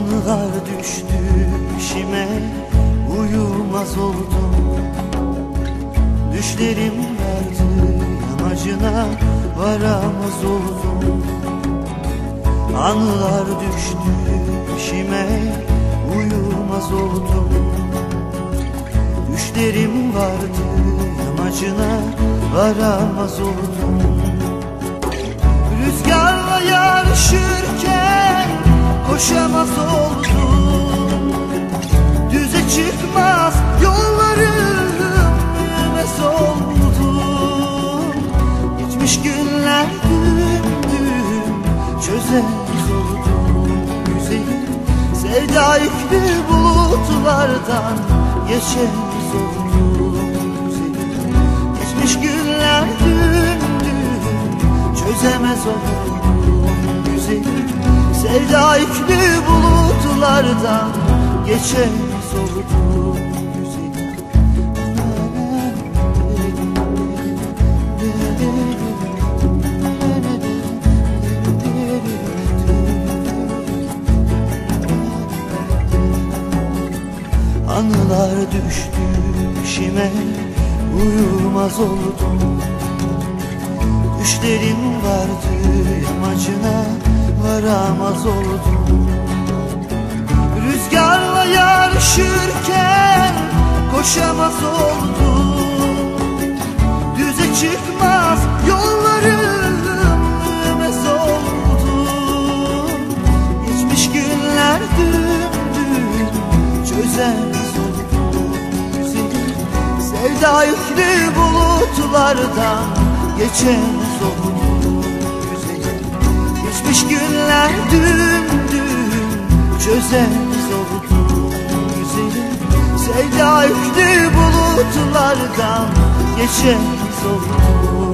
Anılar düştü işime Uyumaz oldum. Düşlerim verdi yamacına Varamaz oldum. Anılar düştü işime Uyumaz oldum. Düşlerim vardı yamacına Varamaz oldum. Rüzgarla yarışırken çözemez oldum Güzelim sevda yüklü bulutlardan geçemez oldum Güzelim geçmiş günler düm çözemez oldum Güzelim sevda yüklü bulutlardan geçemez oldum Anılar düştü işime Uyumaz oldum. Düşlerim vardı yamacına Varamaz oldum. Rüzgarla yarışırken Koşamaz oldum. Düze çıkmaz yollarım oldum. Geçmiş günler düm düm Çözemez oldum Güzelim Sevda yüklü bulutlardan Geçemez oldum Güzelim Geçmiş günler düm düm Çözemez oldum Güzelim Sevda yüklü bulutlardan Geçemez oldum